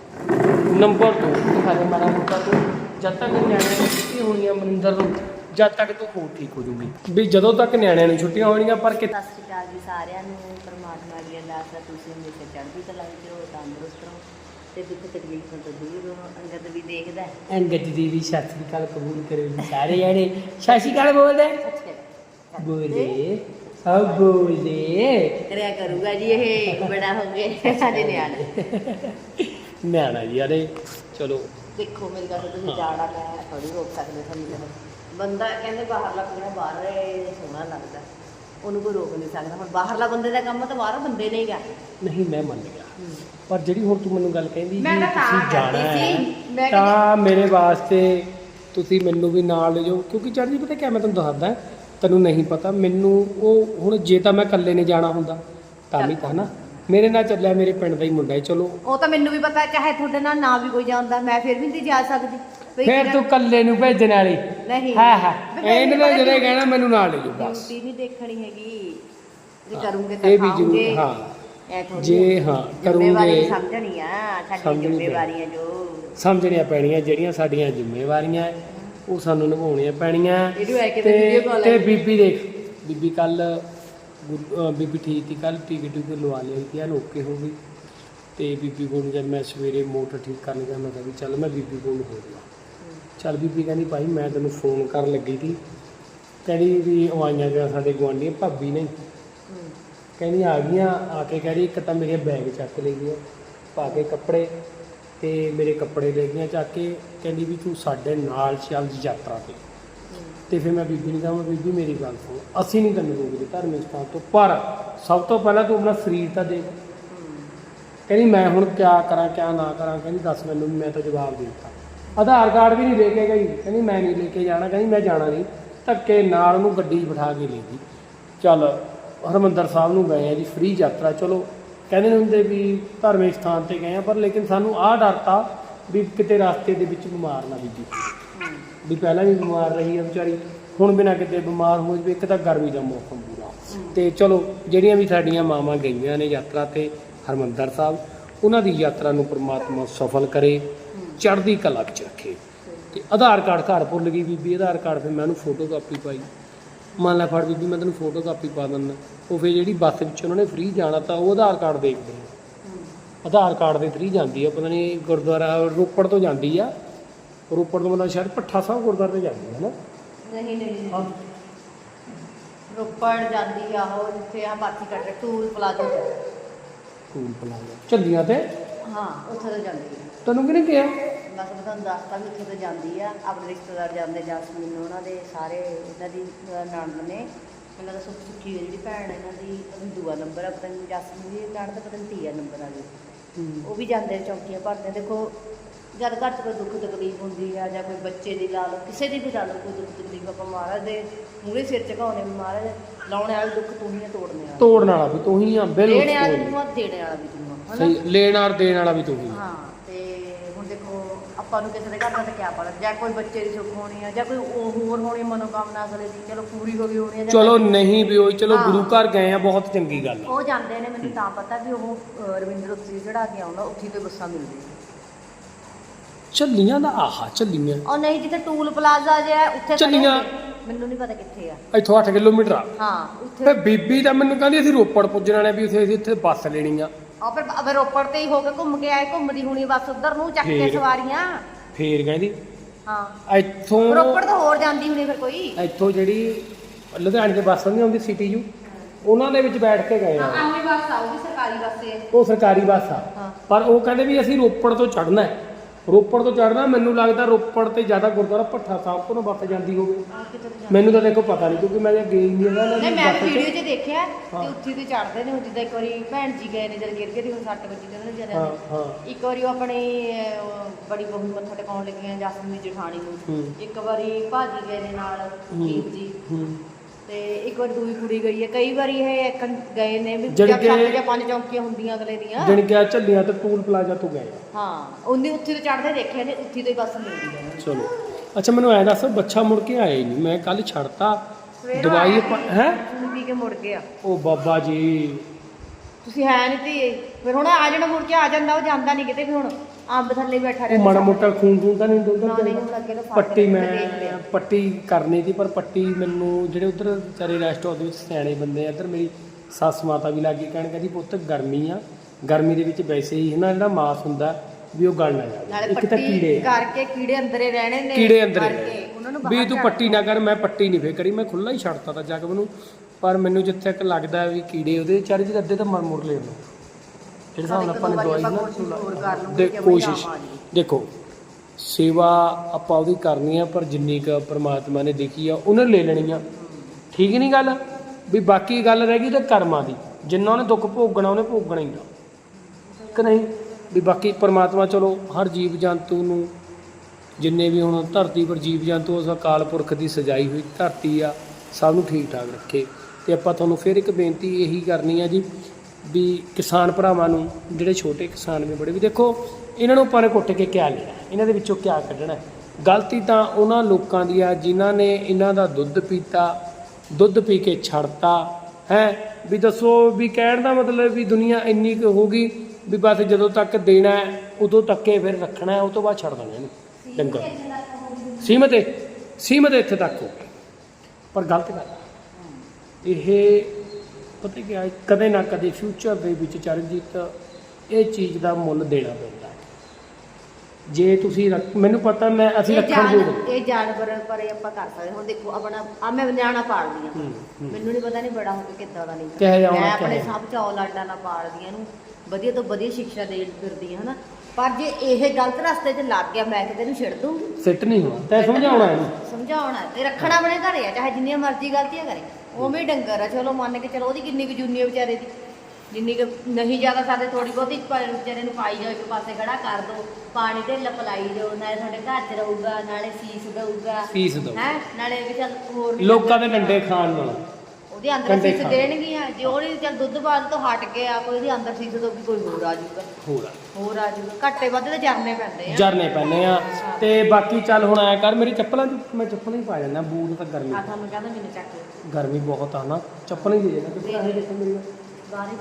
[SPEAKER 1] ਨੰਬਰ 2 ਤੁਹਾਡੇ ਮਾਰਾ ਮੁੱਕਾ ਤੋਂ। ਜਦ ਤੱਕ ਨਿਆਣਿਆਂ ਨੂੰ ਛੁੱਟੀ ਹੋਣੀ ਆ ਮਨਿੰਦਰ ਨੂੰ ਜਦ ਤੱਕ ਤੂੰ ਹੋਰ ਠੀਕ ਹੋ ਜੂਗੀ ਵੀ ਜਦੋਂ ਤੱਕ ਨਿਆਣਿਆਂ ਨੂੰ ਛੁੱਟੀਆਂ ਹੋਣੀਆਂ ਪਰ ਕਿ
[SPEAKER 2] ਸਤਿ ਸ਼੍ਰੀ ਅਕਾਲ ਜੀ ਸਾਰਿਆਂ ਨੂੰ। ਪਰਮਾਤਮਾ ਦੀ ਅਰਦਾਸ ਹੈ ਤੁਸੀਂ ਹਮੇਸ਼ਾ ਚੜ੍ਹਦੀ ਕਲਾ ਵਿੱਚ ਰਹੋ ਤੰਦਰੁਸਤ ਰਹੋ ਤੇ ਦੁੱਖ ਤਕਲੀਫਾਂ ਤੋਂ ਦੂਰ ਰਹੋ। ਅੰਗਦ ਵੀ ਦੇਖਦਾ
[SPEAKER 1] ਅੰਗਦ ਦੀ ਵੀ ਸਤਿ ਸ੍ਰੀ ਅਕਾਲ ਕਬੂਲ ਕਰੇ। ਸਾਰੇ ਜਣੇ ਸਤਿ ਸ੍ਰੀ ਅਕਾਲ ਬੋਲਦੇ। ਬੋਲੇ ਬੋਲਦੇ
[SPEAKER 2] ਕਰਿਆ ਕਰੂਗਾ ਜੀ ਇਹ ਬੜਾ ਹੋ ਗਿਆ <laughs> ਸਾਡੇ ਨਿਆਣੇ।
[SPEAKER 1] ਨਿਆਣਾ ਜੀ ਅਰੇ ਚਲੋ।
[SPEAKER 2] ਦੇਖੋ ਮੇਰੀ ਗੱਲ ਤੁਸੀਂ ਜਾਣਾ ਮੈਂ ਥੋੜੀ ਰੋਕ ਸਕਦੇ ਤੁਹਾਨੂੰ ਜਦੋਂ ਬੰਦਾ ਕਹਿੰਦੇ ਬਾਹਰਲਾ ਪੀਣਾ ਬਾਹਰ ਸੋਹਣਾ ਲੱਗਦਾ। ਉਹਨੂੰ ਕੋਈ ਰੋਕ ਨਹੀਂ ਸਕਦਾ। ਹੁਣ ਬਾਹਰਲਾ ਬੰਦੇ ਦਾ ਕੰਮ ਤਾਂ ਬਾਹਰ ਬੰਦੇ ਨੇ ਹੀ ਗਾ
[SPEAKER 1] ਨਹੀਂ ਮੈਂ ਮੰਨ ਗਿਆ। ਪਰ ਜਿਹੜੀ ਹੁਣ ਤੂੰ ਮੈਨੂੰ ਗੱਲ ਕਹਿੰਦੀ
[SPEAKER 2] ਮੈਂ
[SPEAKER 1] ਵੀ
[SPEAKER 2] ਤਾਂ ਤਾਂ
[SPEAKER 1] ਤੁਸੀਂ ਜਾਣਾ
[SPEAKER 2] ਕਰਦੀ
[SPEAKER 1] ਹੈ।
[SPEAKER 2] ਮੈਂ
[SPEAKER 1] ਤਾਂ ਮੇਰੇ ਵਾਸਤੇ ਤੁਸੀਂ ਮੈਨੂੰ ਵੀ ਨਾਲ ਲੈ ਜਾਓ ਕਿਉਂਕਿ ਚੜ੍ਹਦੀ ਪਤਾ ਕਿਆ ਮੈਂ ਤੁਹਾਨੂੰ ਦੱਸਦਾ। ਤੈਨੂੰ ਨਹੀਂ ਪਤਾ ਮੈਨੂੰ ਉਹ ਹੁਣ ਜੇ ਤਾਂ ਮੈਂ ਇਕੱਲੇ ਨੇ ਜਾਣਾ ਹੁੰਦਾ ਤਾਂ ਵੀ ਤਾਂ ਨਾ। ਮੇਰੇ ਨਾਲ ਚੱਲਿਆ ਮੇਰੇ ਪਿੰਡ ਦਾ ਹੀ ਮੁੰਡਾ ਹੈ ਚਲੋ।
[SPEAKER 2] ਉਹ ਤਾਂ ਮੈਨੂੰ ਵੀ ਪਤਾ ਚਾਹੇ ਤੁਹਾਡੇ ਨਾਲ ਨਾ ਵੀ ਕੋਈ ਜਾਂਦਾ ਮੈਂ ਫਿਰ ਵੀ ਨਹੀਂ ਜਾ ਸਕਦੀ। ਵੀ
[SPEAKER 1] ਫਿਰ ਤੂੰ ਇਕੱਲੇ ਨੂੰ ਭੇਜਣ ਵਾਲੀ।
[SPEAKER 2] ਨਹੀਂ।
[SPEAKER 1] ਹਾਂ ਹਾਂ। ਇਹਨੇ
[SPEAKER 2] ਪਤਾ
[SPEAKER 1] ਜਿਹੜੇ ਕਹਿਣਾ ਮੈਨੂੰ ਨਾਲ ਲੈ ਜਾਓ ਬਸ।
[SPEAKER 2] ਡਿਊਟੀ ਨਹੀਂ ਦੇਖਣੀ ਹੈਗੀ। ਜੇ ਕਰੂੰਗੇ ਤਾਂ
[SPEAKER 1] ਇਹ ਵੀ ਜ਼ਰੂਰ। ਹਾਂ।
[SPEAKER 2] ਇਹ ਥੋੜ੍ਹੀ
[SPEAKER 1] ਜੇ ਹਾਂ
[SPEAKER 2] ਜ਼ਿੰਮੇਵਾਰੀ
[SPEAKER 1] ਕਰੂੰਗੇ।
[SPEAKER 2] ਸਮਝਣੀ ਆ ਸਾਡੀ
[SPEAKER 1] ਸਮਝਣੀ
[SPEAKER 2] ਜ਼ਿੰਮੇਵਾਰੀਆਂ ਜੋ।
[SPEAKER 1] ਸਮਝਣੀਆਂ ਪੈਣੀਆਂ ਜਿਹੜੀਆਂ ਸਾਡੀਆਂ ਜ਼ਿੰਮੇਵਾਰੀਆਂ ਹੈ, ਉਹ ਸਾਨੂੰ ਨਿਭਾਉਣੀਆਂ ਪੈਣੀਆਂ।
[SPEAKER 2] ਇਹਨੂੰ ਐ ਕਿਤੇ
[SPEAKER 1] ਤੇ
[SPEAKER 2] ਵੀਡੀਓ ਕਾਲ
[SPEAKER 1] ਤੇ ਬੀਬੀ ਦੇਖ ਬੀਬੀ ਕੱਲ ਬੀਬੀ ਠੀਕ ਸੀ ਕੱਲ ਟੀਕੇ ਟੂਕੇ ਲਵਾ ਲਈ ਸੀ ਐਨ ਓਕੇ ਹੋ ਗਈ। ਤੇ ਬੀਬੀ ਕੋਲ ਜਦ ਮੈਂ ਸਵੇਰੇ ਮੋਟਰ ਠੀਕ ਕਰਨ ਗਿਆ ਮੈਂ ਕਿਹਾ ਵੀ ਚੱਲ ਮੈਂ ਬੀਬੀ ਕੋਲ ਹੋ ਗਿਆ। ਚੱਲ ਬੀਬੀ ਕਹਿੰਦੀ ਭਾਈ ਮੈਂ ਤੈਨੂੰ ਫੋਨ ਕਰਨ ਲੱਗੀ ਸੀ। ਕਹਿੰਦੀ ਵੀ ਉਹ ਆਈਆਂ ਗਿਆ ਸਾਡੇ ਗੁਆਂਢੀ ਭਾਬੀ ਨੇ। ਕਹਿੰਦੀ ਆ ਗਈਆਂ ਆ ਕੇ ਕਹਿੰਦੀ ਇੱਕ ਤਾਂ ਮੇਰੇ ਬੈਗ ਚੱਕ ਲੈ ਗਈਆਂ ਪਾ ਕੇ ਕੱਪੜੇ। ਤੇ ਮੇਰੇ ਕੱਪੜੇ ਲੈ ਗਈਆਂ ਚੱਕ ਕੇ, ਕਹਿੰਦੀ ਵੀ ਤੂੰ ਸਾਡੇ ਨਾਲ ਚੱਲ ਯਾਤਰਾ ਤੇ। ਤੇ ਫਿਰ ਮੈਂ ਬੀਬੀ ਨੂੰ ਕਹਾਂ ਬੀਬੀ ਮੇਰੀ ਗੱਲ ਸੁਣ, ਅਸੀਂ ਨਹੀਂ ਤੈਨੂੰ ਰੋਕਦੇ ਧਾਰਮਿਕ ਸਥਾਨ ਤੋਂ, ਪਰ ਸਭ ਤੋਂ ਪਹਿਲਾਂ ਤੂੰ ਆਪਣਾ ਸਰੀਰ ਤਾਂ ਦੇਖ। ਕਹਿੰਦੀ, ਮੈਂ ਹੁਣ ਕਿਆ ਕਰਾਂ, ਕਿਆ ਨਾ ਕਰਾਂ, ਕਹਿੰਦੀ, ਦੱਸ ਮੈਨੂੰ ਵੀ ਮੈਂ ਤਾਂ ਜਵਾਬ ਦੇ ਦਿੱਤਾ। ਆਧਾਰ ਕਾਰਡ ਵੀ ਨਹੀਂ ਲੈ ਕੇ ਗਈ। ਕਹਿੰਦੀ, ਮੈਂ ਨਹੀਂ ਲੈ ਕੇ ਜਾਣਾ, ਕਹਿੰਦੀ, ਮੈਂ ਜਾਣਾ ਨਹੀਂ। ਧੱਕੇ ਨਾਲ ਉਹਨੂੰ ਗੱਡੀ 'ਚ ਬਿਠਾ ਕੇ ਲੈ ਗਈ। ਚੱਲ ਹਰਮੰਦਰ ਸਾਹਿਬ ਨੂੰ ਗਏ ਆ ਜੀ ਫ੍ਰੀ ਯਾਤਰਾ, ਚਲੋ ਕਹਿੰਦੇ ਹੁੰਦੇ ਵੀ ਧਾਰਮਿਕ ਸਥਾਨ ਤੇ ਗਏ ਆ, ਪਰ ਲੇਕਿਨ ਸਾਨੂੰ ਆਹ ਡਰ ਤਾ ਵੀ ਕਿਤੇ ਰਸਤੇ ਦੇ ਵਿੱਚ ਬਿਮਾਰ ਨਾ ਬੀਜੀ ਵੀ ਪਹਿਲਾਂ ਵੀ ਬਿਮਾਰ ਰਹੀ ਆ ਵਿਚਾਰੀ, ਹੁਣ ਬਿਨਾਂ ਕਿਤੇ ਬਿਮਾਰ ਹੋ ਜਾਵੇ ਇੱਕ ਤਾਂ ਗਰਮੀ ਦਾ ਮੌਸਮ ਪੂਰਾ। ਤੇ ਚਲੋ, ਜਿਹੜੀਆਂ ਵੀ ਸਾਡੀਆਂ ਮਾਵਾਂ ਗਈਆਂ ਨੇ ਯਾਤਰਾ ਤੇ, ਹਰਮੰਦਰ ਸਾਹਿਬ, ਉਹਨਾਂ ਦੀ ਯਾਤਰਾ ਨੂੰ ਪ੍ਰਮਾਤਮਾ ਸਫਲ ਕਰੇ, ਚੜ੍ਹਦੀ ਕਲਾ ਵਿੱਚ ਰੱਖੇ। ਤੇ ਆਧਾਰ ਕਾਰਡ ਘਰ ਭੁੱਲ ਗਈ ਬੀਬੀ, ਆਧਾਰ ਕਾਰਡ ਫਿਰ ਮੈਂ ਉਹਨੂੰ ਫੋਟੋ ਕਾਪੀ ਪਾਈ। ਮੰਨ ਲੈ ਫੜ ਬੀਬੀ, ਮੈਂ ਤੈਨੂੰ ਫੋਟੋ ਕਾਪੀ ਪਾ ਦਿੰਦਾ। ਉਹ ਫਿਰ ਜਿਹੜੀ ਬੱਸ ਵਿੱਚ ਉਹਨਾਂ ਨੇ ਫ੍ਰੀ ਜਾਣਾ ਤਾਂ ਉਹ ਆਧਾਰ ਕਾਰਡ ਦੇਖਦੇ ਆ। ਆਧਾਰ ਕਾਰਡ ਦੇ ਫ੍ਰੀ ਜਾਂਦੀ ਆ ਪਤਾ ਨਹੀਂ ਗੁਰਦੁਆਰਾ ਰੋਪੜ ਤੋਂ ਜਾਂਦੀ ਆ। ਰੋਪੜ ਤੋਂ ਮਤਲਬ ਸ਼ਾਇਦ ਭੱਠਾ ਸਾਹਿਬ ਗੁਰਦੁਆਰੇ ਤੇ ਜਾਂਦੀ ਹੈ ਨਾ।
[SPEAKER 2] ਨਹੀਂ ਨਹੀਂ ਰੋਪੜ ਜਾਂਦੀ ਆ ਉਹ ਜਿੱਥੇ ਆ ਬਾਤੀ ਕੱਟ ਟੂਲ ਪਲਾਜ਼ਾ। ਚ
[SPEAKER 1] ਸਕੂਲ ਪਲਾਜ਼ਾ। ਚੱਲੀਆਂ ਤੇ?
[SPEAKER 2] ਹਾਂ ਉੱਥੇ ਤੋਂ ਜਾਂਦੀ ਆ।
[SPEAKER 1] ਤੈਨੂੰ ਕਿਹਨੇ ਕਿਹਾ?
[SPEAKER 2] ਬਸ ਮੈਂ ਤੁਹਾਨੂੰ ਦੱਸਤਾ ਵੀ ਉੱਥੇ ਤੋਂ ਜਾਂਦੀ ਆ ਆਪਣੇ ਰਿਸ਼ਤੇਦਾਰ ਜਾਂਦੇ ਜਸਮੀਨ ਉਹਨਾਂ ਦੇ ਸਾਰੇ ਇਹਨਾਂ ਦੀ ਅਹ, ਨਣਦ ਨੇ। ਇਹਨਾਂ ਦਾ ਸੁੱਖ ਸੁੱਖੀ ਹੋਈ ਜਿਹੜੀ ਭੈਣ ਇਹਨਾਂ ਦੀ ਨੀ ਦੂਆ ਨੰਬਰ ਆ ਪਤਾ ਨਹੀਂ ਜਸਮੀਨ ਦੀ ਨਣਦ ਦਾ ਪਤਾ ਨਹੀਂ ਤੀਆ ਨੰਬਰ ਆ ਗਈ ਉਹ ਵੀ ਜਾਂਦੇ ਨੇ ਚੌਕੀਆਂ ਭਰਦੇ ਦੇਖੋ ਜਦ ਘਰ 'ਚ ਕੋਈ ਦੁੱਖ ਤਕਲੀਫ ਹੁੰਦੀ ਆ ਜਾਂ ਕੋਈ ਬੱਚੇ ਦੀ ਲਾ ਲਓ ਕਿਸੇ ਦੀ ਵੀ ਲਾ ਲਓ ਕੋਈ ਦੁੱਖ ਤਕਲੀਫ ਆਪਾਂ ਮਹਾਰਾਜ ਦੇ ਮੂਹਰੇ ਸਿਰ ਝੁਕਾਉਣੇ ਮਹਾਰਾਜ ਲਾਉਣੇ ਵਾਲੇ ਦੁੱਖ ਤੂੰ ਹੀ ਆ ਤੋੜਨੇ ਵਾਲਾ।
[SPEAKER 1] ਤੋੜਨ ਵਾਲਾ ਵੀ ਤੂੰ ਹੀ ਆ
[SPEAKER 2] ਦੇਣੇ ਵਾਲਾ
[SPEAKER 1] ਬਿਲਕੁਲ।
[SPEAKER 2] ਤੂੰ ਆ ਦੇਣੇ ਵਾਲਾ ਵੀ ਤੂੰ ਆ ਹਨਾ?
[SPEAKER 1] ਸਹੀ ਲੈਣ ਔਰ ਦੇਣ ਵਾਲਾ ਵੀ ਤੂੰ ਹੀ ਆ।
[SPEAKER 2] ਹਾਂ। ਤੇ ਆਪਾਂ ਨੂੰ ਕਿਸੇ ਦੇ ਘਰ ਦਾ ਤਾਂ ਕਿਆ ਪਤਾ ਜਾਂ ਕੋਈ ਬੱਚੇ ਦੀ ਸੁੱਖ ਹੋਣੀ ਆ ਜਾਂ ਕੋਈ ਉਹ ਹੋਰ ਹੋਣੀ ਮਨੋਕਾਮਨਾ ਅਗਲੇ ਦੀ ਚਲੋ ਪੂਰੀ ਹੋ ਗਈ ਹੋਣੀ ਆ ਜਾਂ
[SPEAKER 1] ਚਲੋ ਨਹੀਂ। ਵੀ ਹੋਈ ਚਲੋ। ਗੁਰੂ ਘਰ ਗਏ ਆ ਬਹੁਤ ਚੰਗੀ ਗੱਲ ਆ।
[SPEAKER 2] ਉਹ ਜਾਂਦੇ ਨੇ ਮੈਨੂੰ ਤਾਂ ਪਤਾ ਵੀ ਉਹ ਅਹ, ਰਵਿੰਦਰ ਉੱਥੇ ਚੜਾ ਕੇ ਆਉਂਦਾ ਉੱਥੇ ਤੋਂ ਬੱਸਾਂ ਮਿਲਦੀਆਂ।
[SPEAKER 1] ਚੱਲੀਆਂ ਦਾ ਆਹਾ ਚੱਲੀਆਂ
[SPEAKER 2] ਉਹ ਨਹੀਂ ਜਿੱਥੇ ਟੂਲ ਪਲਾਜ਼ਾ ਜਿਹਾ ਹੈ, ਉੱਥੇ ਖੜੇ
[SPEAKER 1] ਚੱਲੀਆਂ।
[SPEAKER 2] ਹੁੰਦੇ। ਮੈਨੂੰ ਨਹੀਂ ਪਤਾ ਕਿੱਥੇ ਆ।
[SPEAKER 1] ਇੱਥੋਂ 8 ਕਿਲੋਮੀਟਰ ਆ।
[SPEAKER 2] ਹਾਂ
[SPEAKER 1] ਤੇ
[SPEAKER 2] ਉੱਥੇ
[SPEAKER 1] ਬੀਬੀ ਤਾਂ ਮੈਨੂੰ ਕਹਿੰਦੀ ਅਸੀਂ ਰੋਪੜ ਪੁੱਜਣ ਵਾਲੇ ਵੀ ਉੱਥੇ ਅਸੀਂ ਇੱਥੇ ਬੱਸ ਲੈਣੀ ਆ।
[SPEAKER 2] ਆ ਫਿਰ ਰੋਪੜ ਤੇ ਹੀ ਹੋ ਕੇ ਘੁੰਮ ਕੇ ਆਏ ਘੁੰਮਦੀ ਹੁਣੀ ਬਸ ਉਧਰ ਨੂੰ ਚੱਕ ਕੇ
[SPEAKER 1] ਫੇਰ?
[SPEAKER 2] ਸਵਾਰੀਆਂ।
[SPEAKER 1] ਫੇਰ ਕਹਿੰਦੀ
[SPEAKER 2] ਹਾਂ।
[SPEAKER 1] ਇੱਥੋਂ
[SPEAKER 2] ਰੋਪੜ ਤਾਂ ਹੋਰ ਜਾਂਦੀ ਹੁਣੀ ਫਿਰ ਕੋਈ।
[SPEAKER 1] ਇੱਥੋਂ ਜਿਹੜੀ ਲੁਧਿਆਣੇ ਦੇ ਬੱਸ ਨਹੀਂ ਆਉਂਦੀ ਸਿਟੀ ਯੂ ਉਹਨਾਂ ਦੇ ਵਿੱਚ ਬੈਠ ਕੇ ਗਏ
[SPEAKER 2] ਹਾਂ
[SPEAKER 1] ਆ
[SPEAKER 2] ਆਹੀ ਬੱਸ ਆਊਗੀ ਸਰਕਾਰੀ ਬੱਸ ਇਹ
[SPEAKER 1] ਉਹ ਸਰਕਾਰੀ ਬੱਸ ਆ।
[SPEAKER 2] ਹਾਂ।
[SPEAKER 1] ਪਰ ਉਹ ਕਹਿੰਦੇ ਵੀ ਅਸੀਂ ਰੋਪੜ ਤੋਂ ਚੜਨਾ ਹੈ। ਰੋਪੜ ਤੋਂ ਚੜਨਾ ਮੈਨੂੰ ਲੱਗਦਾ ਰੋਪੜ ਤੇ ਜ਼ਿਆਦਾ ਗੁਰਦੁਆਰਾ ਭੱਠਾ ਸਾਹਿਬ ਨਾ ਬੱਸ ਜਾਂਦੀ ਹੋਵੇ। ਮੈਨੂੰ ਤਾਂ ਦੇਖੋ ਪਤਾ ਨਹੀਂ ਕਿਉਂਕਿ ਮੈਂ ਜੇ ਗਈ ਨਹੀਂ ਹੈਗਾ ਨਾ
[SPEAKER 2] ਨਹੀਂ ਮੈਂ
[SPEAKER 1] ਬੱਸ 'ਚ।
[SPEAKER 2] ਵੀਡੀਓ 'ਚ ਦੇਖਿਆ
[SPEAKER 1] ਹਾਂ।
[SPEAKER 2] ਤੇ ਉੱਥੇ ਤੇ ਚੜਦੇ ਨੇ ਹੁਣ ਜਿੱਦਾਂ ਇੱਕ ਵਾਰੀ ਭੈਣ ਜੀ ਗਏ ਨੇ ਜਦ ਗਿਰ ਗਏ ਤੇ ਹੁਣ 60 ਵਜੇ ਨੇ
[SPEAKER 1] ਹਾਂ
[SPEAKER 2] ਜਦ।
[SPEAKER 1] ਹਾਂ
[SPEAKER 2] ਇੱਕ ਵਾਰੀ ਉਹ ਆਪਣੀ ਅਹ, ਉਹ ਬੜੀ ਬਹੂ ਮੱਥਾ ਟਿਕਾਉਣ ਲੱਗੀਆਂ ਜਸਮੀਨ ਦੀ ਜਠਾਣੀ ਨੂੰ।
[SPEAKER 1] ਹੂੰ।
[SPEAKER 2] ਇੱਕ ਵਾਰੀ ਭਾਜੀ ਗਏ ਨੇ ਨਾਲ ਦੀਪ ਜੀ।
[SPEAKER 1] ਹੂੰ।
[SPEAKER 2] ਤੇ ਇੱਕ ਵਾਰ ਦੂਈ ਕੁੜੀ ਗਈ ਹੈ। ਕਈ ਵਾਰੀ ਇਹ ਇੱਕ ਗਏ ਨੇ ਵੀ ਜਦ ਸੱਤ
[SPEAKER 1] ਕਿ-
[SPEAKER 2] ਜਾਂ ਪੰਜ ਚੌਂਕੀਆਂ ਹੁੰਦੀਆਂ ਅਗਲੇ ਦੀਆਂ।
[SPEAKER 1] ਜਣ ਗਿਆ ਝੱਲੀਆਂ ਤੇ ਟੂਲ ਪਲਾਜ਼ਾ ਤੋਂ ਗਏ ਆ।
[SPEAKER 2] ਹਾਂ ਉਹਨੇ ਉੱਥੇ ਤੇ ਚੜਦੇ ਦੇਖੇ ਨੇ ਉੱਥੇ ਤੋਂ ਹੀ ਬੱਸ ਮਿਲਦੀ ਹੈ।
[SPEAKER 1] ਚਲੋ। ਅੱਛਾ ਮੈਨੂੰ ਐ ਦੱਸ ਬੱਚਾ ਮੁੜ ਕੇ ਆਇਆ ਹੀ ਨਹੀਂ। ਮੈਂ ਕੱਲ ਛੱਡਤਾ। ਦਵਾਈ ਹੈ?
[SPEAKER 2] ਹੁਣ ਪੀ ਕੇ ਮੁੜ ਗਿਆ।
[SPEAKER 1] ਉਹ ਬਾਬਾ ਜੀ।
[SPEAKER 2] ਤੁਸੀਂ ਹੈ ਨਹੀਂ ਤੇ। ਫਿਰ ਹੁਣ ਆ ਜਾਣਾ ਮੁੜ ਕੇ ਆ ਜਾਂਦਾ ਉਹ ਜਾਂਦਾ ਨਹੀਂ ਕਿਤੇ ਵੀ ਹੁਣ। ਅੰਬ ਥੱਲੇ ਬੈਠਾ
[SPEAKER 1] ਉਹ ਮਾੜਾ ਮੋਟਾ ਖੂਨ ਖੂਨ ਤਾਂ ਨਹੀਂ
[SPEAKER 2] ਨਾ
[SPEAKER 1] ਡੁੱਲਦਾ
[SPEAKER 2] ਨਹੀਂ ਹੁਣ ਅੱਗੇ ਤੋਂ ਫੜ
[SPEAKER 1] ਪੱਟੀ
[SPEAKER 2] ਕੇ
[SPEAKER 1] ਮੈਂ
[SPEAKER 2] ਦੇਖ ਲਿਆ।
[SPEAKER 1] ਪੱਟੀ ਕਰਨੀ ਸੀ ਪਰ ਪੱਟੀ ਮੈਨੂੰ ਜਿਹੜੇ ਉਧਰ ਵਿਚਾਰੇ ਰੈਸਟੋਰੈਂਟ ਦੇ ਵਿੱਚ ਸਿਆਣੇ ਬੰਦੇ ਆ ਇੱਧਰ ਮੇਰੀ ਸੱਸ ਮਾਤਾ ਵੀ ਲੱਗੀ ਕਹਿਣ ਕਹਿੰਦੀ ਪੁੱਤ ਗਰਮੀ ਆ। ਗਰਮੀ ਦੇ ਵਿੱਚ ਵੈਸੇ ਹੀ ਹੈ ਨਾ ਜਿਹੜਾ ਮਾਸ ਹੁੰਦਾ ਵੀ ਉਹ ਗਲ ਨਾ ਜਾਵੇ। ਇੱਕ ਤਾਂ ਕੀੜੇ
[SPEAKER 2] ਪੱਟੀ
[SPEAKER 1] ਆ।
[SPEAKER 2] ਕਰਕੇ ਕੀੜੇ ਅੰਦਰੇ ਰਹਿਣੇ ਨੇ
[SPEAKER 1] ਕੀੜੇ ਅੰਦਰ ਹੀ
[SPEAKER 2] ਕਰਕੇ। ਉਹਨਾਂ ਨੂੰ
[SPEAKER 1] ਵੀ
[SPEAKER 2] ਬਾਹਰ
[SPEAKER 1] ਤੂੰ ਪੱਟੀ ਨਾ ਕਰ ਮੈਂ ਪੱਟੀ ਨਹੀਂ ਫੇਰ ਕਰੀ ਮੈਂ ਖੁੱਲਾ ਹੀ ਛੱਡਤਾ ਤਾਂ ਜਾ ਕੇ ਮੈਨੂੰ ਪਰ ਮੈਨੂੰ ਜਿੱਥੇ ਤੱਕ ਲੱਗਦਾ ਵੀ ਕੀੜੇ ਉਹਦੇ ਚਾਰੇ ਜਿਹੇ ਅੱਧੇ ਤਾਂ ਮਰ ਮੁਰ ਲੈ ਲਓ ਜਿਹੜੇ ਹਿਸਾਬ ਨਾਲ ਆਪਾਂ ਨੇ। ਦਵਾਈ ਨਾ ਦੇ ਕੋਸ਼ਿਸ਼। ਦੇਖੋ ਸੇਵਾ ਆਪਾਂ ਉਹਦੀ ਕਰਨੀ ਆ ਪਰ ਜਿੰਨੀ ਕੁ ਪ੍ਰਮਾਤਮਾ ਨੇ ਦੇਖੀ ਆ ਉਹਨੇ ਲੈ ਲੈਣੀ ਆ। ਠੀਕ ਨਹੀਂ ਗੱਲ? ਵੀ ਬਾਕੀ ਗੱਲ ਰਹਿ ਗਈ ਤੇ ਕਰਮਾਂ ਦੀ। ਜਿੰਨਾ ਉਹਨੇ ਦੁੱਖ ਭੋਗਣਾ ਉਹਨੇ ਭੋਗਣਾ ਹੀ ਆ। ਕਿ ਨਹੀਂ? ਵੀ ਬਾਕੀ ਪ੍ਰਮਾਤਮਾ ਚਲੋ ਹਰ ਜੀਵ ਜੰਤੂ ਨੂੰ ਜਿੰਨੇ ਵੀ ਹੁਣ ਧਰਤੀ ਪਰ ਜੀਵ ਜੰਤੂ ਉਸ ਅਕਾਲ ਪੁਰਖ ਦੀ ਸਜਾਈ ਹੋਈ ਧਰਤੀ ਆ ਸਭ ਨੂੰ ਠੀਕ ਠਾਕ ਰੱਖੇ। ਤੇ ਆਪਾਂ ਤੁਹਾਨੂੰ ਫਿਰ ਇੱਕ ਬੇਨਤੀ ਇਹੀ ਕਰਨੀ ਆ ਜੀ ਵੀ ਕਿਸਾਨ ਭਰਾਵਾਂ ਨੂੰ ਜਿਹੜੇ ਛੋਟੇ ਕਿਸਾਨ ਨੇ ਬੜੇ ਵੀ ਦੇਖੋ ਇਹਨਾਂ ਨੂੰ ਆਪਾਂ ਨੇ ਕੁੱਟ ਕੇ ਕਿਆ ਲੈਣਾ ਇਹਨਾਂ ਦੇ ਵਿੱਚੋਂ ਕਿਆ ਕੱਢਣਾ? ਗਲਤੀ ਤਾਂ ਉਹਨਾਂ ਲੋਕਾਂ ਦੀ ਆ ਜਿਨ੍ਹਾਂ ਨੇ ਇਹਨਾਂ ਦਾ ਦੁੱਧ ਪੀਤਾ ਦੁੱਧ ਪੀ ਕੇ ਛੱਡਤਾ ਹੈ? ਵੀ ਦੱਸੋ ਵੀ ਕਹਿਣ ਦਾ ਮਤਲਬ ਵੀ ਦੁਨੀਆ ਇੰਨੀ ਕੁ ਹੋ ਗਈ ਵੀ ਬਸ ਜਦੋਂ ਤੱਕ ਦੇਣਾ ਉਦੋਂ ਤੱਕੇ ਫਿਰ ਰੱਖਣਾ ਉਹ ਤੋਂ ਬਾਅਦ ਛੱਡ ਦੇਣਾ ਇਹਨੂੰ ਡੰਗਰ ਸੀਮਤ ਹੈ ਸੀਮਤ ਇੱਥੇ ਤੱਕ ਪਰ ਗਲਤ ਗੱਲ। ਇਹ ਪਤਾ ਕੀ ਹੈ ਕਦੇ ਨਾ ਕਦੇ ਫਿਊਚਰ ਦੇ ਵਿੱਚ ਚਰਨਜੀਤ ਇਹ ਚੀਜ਼ ਦਾ ਮੁੱਲ ਦੇਣਾ ਪੈਂਦਾ। ਹੈ ਜੇ ਤੁਸੀਂ ਰੱਖ- ਮੈਨੂੰ ਪਤਾ ਮੈਂ ਅਸੀਂ
[SPEAKER 2] ਇਹ
[SPEAKER 1] ਰੱਖਣ
[SPEAKER 2] ਜਾਨ ਇਹ ਜਾਨਵਰ ਪਰ ਇਹ ਆਪਾਂ ਕਰ ਸਕਦੇ ਹੁਣ ਦੇਖੋ ਆਪਣਾ ਆ ਮੈਂ ਨਿਆਣਾ ਪਾਲਦੀ ਆ
[SPEAKER 1] ਹੂੰ।
[SPEAKER 2] ਮੈਨੂੰ ਨਹੀਂ ਪਤਾ ਨਹੀਂ ਬੜਾ ਹੋ ਕੇ ਕਿੱਦਾਂ ਦਾ ਨਹੀਂ।
[SPEAKER 1] ਕਿਹੋ ਜਿਹਾ ਹੋਣਾ,
[SPEAKER 2] ਮੈਂ ਆਪਣੇ
[SPEAKER 1] ਕਿਹੋ ਜਿਹਾ।
[SPEAKER 2] ਸਭ ਚੌ ਲਾਡਾਂ ਨਾਲ ਪਾਲਦੀ ਆ ਇਹਨੂੰ। ਵਧੀਆ ਤੋਂ ਵਧੀਆ ਸਿੱਖਿਆ ਦੇ ਫਿਰਦੀ ਆ ਹਨਾ। ਪਰ ਜੇ ਇਹ ਗਲਤ ਰਸਤੇ 'ਚ ਲੱਗ ਗਿਆ ਮੈਂ ਕਿਤੇ ਨੂੰ ਛੱਡ ਦੂੰਗੀ
[SPEAKER 1] ਸਿੱਟ ਨਹੀਂ ਹੋਣਾ। ਤੈਂ ਸਮਝਾਉਣਾ ਇਹਨੂੰ।
[SPEAKER 2] ਸਮਝਾਉਣਾ। ਤੇ ਰੱਖਣਾ ਆਪਣੇ ਘਰੇ ਆ ਚਾਹੇ ਜਿੰਨੀਆਂ ਮਰਜ਼ੀ ਗਲਤੀਆਂ ਕਰੇ। ਉਵੇਂ ਡੰਗਰ ਆ। ਚਲੋ ਮੰਨ ਕੇ ਚਲੋ ਉਹਦੀ ਕਿੰਨੀ ਕੁ ਜੂਨੀ ਆ ਵਿਚਾਰੇ ਦੀ। ਜਿੰਨੀ ਕੁ ਨਹੀਂ ਜ਼ਿਆਦਾ ਸਾਡੇ ਥੋੜੀ ਬਹੁਤੀ ਪ- ਵਿਚਾਰੇ ਨੂੰ ਪਾਈ ਜਾਓ ਇੱਕ ਪਾਸੇ ਖੜਾ ਕਰ ਦੋ। ਪਾਣੀ ਤੇ ਲਪਲਾਈ ਜਾਓ ਨਾਲੇ ਤੁਹਾਡੇ ਘਰ 'ਚ ਰਹੂਗਾ ਨਾਲੇ ਫੀਸ ਦਊਗਾ।
[SPEAKER 1] ਫੀਸ।
[SPEAKER 2] ਹੈ? ਨਾਲੇ ਵੀ ਚੱਲ ਹੋਰ ਵੀ
[SPEAKER 1] ਲੋਕਾਂ ਦੇ ਡੰਡੇ ਖਾਣ ਨਾਲ।
[SPEAKER 2] ਉਹਦੇ ਅੰਦਰ ਫੀਸ
[SPEAKER 1] ਖਾਣ।
[SPEAKER 2] ਦੇਣਗੀਆਂ। ਜੇ ਉਹਨੇ ਚੱਲ ਦੁੱਧ ਬਾਦ ਤੋਂ ਹਟ ਗਿਆ ਕੋਈ ਉਹਦੇ ਅੰਦਰ ਫੀਸ ਦੋ ਕੋਈ ਹੋਰ ਆ ਜਾਊਗਾ।
[SPEAKER 1] ਹੋਰ ਆ।
[SPEAKER 2] ਹੋਰ ਆ ਜਾਊਗਾ। ਘੱਟੇ ਵੱਧ ਤੇ ਜਰਨੇ ਪੈਂਦੇ ਆ।
[SPEAKER 1] ਜਰਨੇ ਪੈਣੇ ਆ। ਤੇ ਬਾਕੀ ਚੱਲ ਹੁਣ ਆਇਆ ਕਰ ਮੇਰੀ ਚੱਪਲਾਂ ਚ ਮੈਂ ਚੱਪਲਾਂ ਹੀ ਪਾ ਜਾਂਦਾ ਬੂਟ ਤਾਂ ਗਰਮੀ
[SPEAKER 2] ਆ ਤੁਹਾਨੂੰ ਕਹਿੰਦਾ ਮੈਨੂੰ ਚੱਕ ਕੇ
[SPEAKER 1] ਗਰਮੀ ਬਹੁਤ ਆ ਨਾ ਚੱਪਲਾਂ ਹੀ ਦੇ ਦੇਣਾ ਚੱਪਲਾਂ ਇਹ ਦੇਖੋ ਮੇਰੀਆਂ।
[SPEAKER 2] ਬਾਹਰ ਹੀ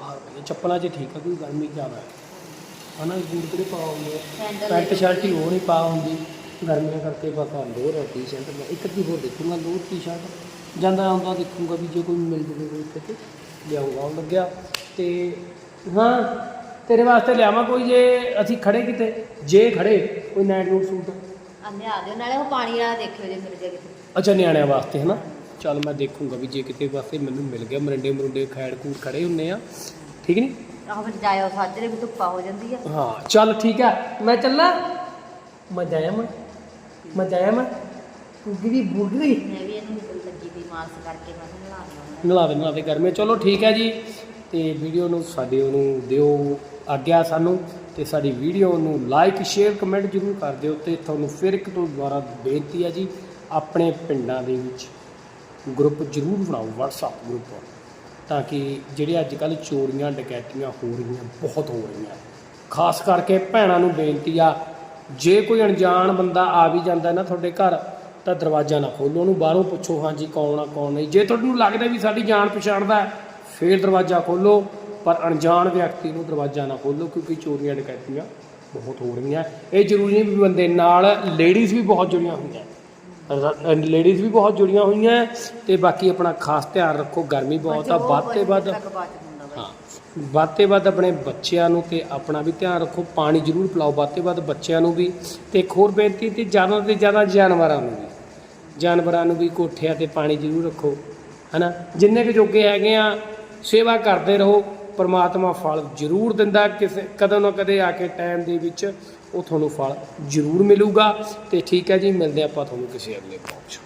[SPEAKER 1] ਆਹ ਇਹ ਚੱਪਲਾਂ 'ਚ ਠੀਕ ਆ ਕੋਈ ਗਰਮੀ ਜ਼ਿਆਦਾ ਹੈ ਹਨਾ ਬੂਟ ਕਿਹੜੇ ਪਾ ਹੁੰਦੇ ਆ?
[SPEAKER 2] ਸੈਂਡਲ
[SPEAKER 1] ਪੈਂਟ ਸ਼ਰਟ ਹੀ ਉਹ ਨਹੀਂ ਪਾ ਹੁੰਦੀ। ਗਰਮੀਆਂ ਕਰਕੇ ਬਸ ਆ ਲੋਅਰ ਆ ਟੀ-ਸ਼ਰਟ ਮੈਂ ਇੱਕ ਅੱਧੀ ਹੋਰ ਦੇਖੂੰਗਾ ਲੋਅਰ ਟੀ-ਸ਼ਰਟ। ਜਾਂਦਾ ਆਉਂਦਾ ਦੇਖੂੰਗਾ ਵੀ ਜੇ ਕੋਈ ਮਿਲ ਜਵੇ ਕੋਈ ਇੱਥੇ ਲਿਆਊਗਾ ਉਹ ਲੱਗਿਆ। ਤੇ ਹਾਂ ਤੇਰੇ ਵਾਸਤੇ ਲਿਆਵਾਂ ਕੋਈ ਜੇ ਅਸੀਂ ਖੜੇ ਕਿਤੇ? ਜੇ ਖੜੇ ਕੋਈ ਨਾਈਟ ਨੂਟ ਸੂਟ?
[SPEAKER 2] ਆਨੇ ਆ ਦਿਓ ਨਾਲੇ ਉਹ ਪਾਣੀ ਵਾਲਾ ਦੇਖਿਓ ਜੇ ਮਿਲ ਜਾਏ ਕਿਤੇ।
[SPEAKER 1] ਅੱਛਾ ਨਿਆਣਿਆਂ ਵਾਸਤੇ ਹਨਾ? ਚੱਲ ਮੈਂ ਦੇਖੂੰਗਾ ਵੀ ਜੇ ਕਿਤੇ ਵਾਸਤੇ ਮੈਨੂੰ ਮਿਲ ਗਿਆ। ਮਰੰਡੇ ਮਰੁੰਡੇ ਖੈੜ ਕੂੜ ਖੜੇ ਹੁੰਨੇ ਆ। ਠੀਕ ਨਹੀਂ
[SPEAKER 2] ਆਹ ਫਿਰ ਜਾਇਓ ਸਾਜਰੇ ਵੀ ਧੁੱਪਾ ਹੋ ਜਾਂਦੀ ਆ।
[SPEAKER 1] ਹਾਂ ਚੱਲ ਠੀਕ ਆ। ਮੈਂ ਚੱਲਾਂ? ਮੈਂ ਜਾਇਆ ਮੈਂ? ਮੈਂ ਜਾਇਆ ਮੈਂ? ਗੁੱਗਰੀ ਬੁਗਰੀ
[SPEAKER 2] ਮਾਲਸ਼ ਕਰਕੇ ਮੈਂ ਕਿਹਾ ਨਲਾ ਲਵਾਂ
[SPEAKER 1] ਨਲਾ ਦੇ ਨਲਾ ਚਲੋ ਠੀਕ ਹੈ ਜੀ। ਤੇ ਵੀਡੀਓ ਨੂੰ, ਸਾਡੇ ਉਹਨੂੰ ਦਿਓ ਆਗਿਆ ਸਾਨੂੰ ਤੇ ਸਾਡੀ ਵੀਡੀਓ ਨੂੰ ਲਾਈਕ ਸ਼ੇਅਰ ਕਮੈਂਟ ਜ਼ਰੂਰ ਕਰ ਦਿਓ ਤੇ ਤੁਹਾਨੂੰ ਫਿਰ ਇੱਕ ਤੋਂ ਦੁਬਾਰਾ ਬੇਨਤੀ ਹੈ ਜੀ, ਆਪਣੇ ਪਿੰਡਾਂ ਦੇ ਵਿੱਚ ਗਰੁੱਪ ਜ਼ਰੂਰ ਬਣਾਓ, WhatsApp ਗਰੁੱਪ ਤਾਂ ਕਿ ਜਿਹੜੇ ਅੱਜ ਕੱਲ ਚੋਰੀਆਂ, ਡਕੈਤੀਆਂ ਹੋ ਰਹੀਆਂ, ਬਹੁਤ ਹੋ ਰਹੀਆਂ। ਖਾਸ ਕਰਕੇ ਭੈਣਾਂ ਨੂੰ ਬੇਨਤੀ ਆ, ਜੇ ਕੋਈ ਅਣਜਾਣ ਬੰਦਾ ਆ ਵੀ ਜਾਂਦਾ ਨਾ ਤੁਹਾਡੇ ਘਰ ਤਾਂ ਦਰਵਾਜ਼ਾ ਨਾ ਖੋਲੋ ਉਹਨੂੰ ਬਾਹਰੋਂ ਪੁੱਛੋ ਹਾਂਜੀ ਕੌਣ ਆ ਕੌਣ ਨਹੀਂ। ਜੇ ਤੁਹਾਨੂੰ ਲੱਗਦਾ ਵੀ ਸਾਡੀ ਜਾਣ ਪਛਾਣ ਦਾ ਫੇਰ ਦਰਵਾਜ਼ਾ ਖੋਲੋ ਪਰ ਅਣਜਾਣ ਵਿਅਕਤੀ ਨੂੰ ਦਰਵਾਜ਼ਾ ਨਾ ਖੋਲੋ ਕਿਉਂਕਿ ਚੋਰੀਆਂ ਡਕੈਤੀਆਂ ਬਹੁਤ ਹੋ ਰਹੀਆਂ। ਇਹ ਜ਼ਰੂਰੀ ਨਹੀਂ ਵੀ ਬੰਦੇ ਨਾਲ ਲੇਡੀਜ਼ ਵੀ ਬਹੁਤ ਜੁੜੀਆਂ ਹੋਈਆਂ ਲੇਡੀਜ਼ ਵੀ ਬਹੁਤ ਜੁੜੀਆਂ ਹੋਈਆਂ ਤੇ ਬਾਕੀ ਆਪਣਾ ਖਾਸ ਧਿਆਨ ਰੱਖੋ ਗਰਮੀ ਬਹੁਤ ਆ ਵੱਧ ਤੇ ਵੱਧ ਹਾਂ ਵੱਧ ਤੇ ਵੱਧ ਆਪਣੇ ਬੱਚਿਆਂ ਨੂੰ ਤੇ ਆਪਣਾ ਵੀ ਧਿਆਨ ਰੱਖੋ ਪਾਣੀ ਜ਼ਰੂਰ ਪਿਲਾਓ ਵੱਧ ਤੇ ਵੱਧ ਬੱਚਿਆਂ ਨੂੰ ਵੀ। ਤੇ ਇੱਕ ਹੋਰ ਬੇਨਤੀ ਤੇ ਜ਼ਿਆਦਾ ਤੇ ਜ਼ਿਆਦਾ ਜਾਨਵਰਾਂ ਨੂੰ ਵੀ। ਜਾਨਵਰਾਂ ਨੂੰ ਵੀ ਕੋਠਿਆਂ ਤੇ ਪਾਣੀ ਜ਼ਰੂਰ ਰੱਖੋ, ਹਨਾ? ਜਿੰਨੇ ਕੁ ਜੋਗੇ ਹੈਗੇ ਆ, ਸੇਵਾ ਕਰਦੇ ਰਹੋ, ਪਰਮਾਤਮਾ ਫਲ ਜ਼ਰੂਰ ਦਿੰਦਾ ਕਿਸੇ, ਕਦੋਂ ਨਾ ਕਦੇ ਆ ਕੇ ਟਾਈਮ ਦੇ ਵਿੱਚ ਉਹ ਤੁਹਾਨੂੰ ਫਲ ਜ਼ਰੂਰ ਮਿਲੂਗਾ। ਤੇ ਠੀਕ ਹੈ ਜੀ, ਮਿਲਦੇ ਆਪਾਂ ਤੁਹਾਨੂੰ ਕਿਸੇ ਅਗਲੇ ਪਹੁੰਚ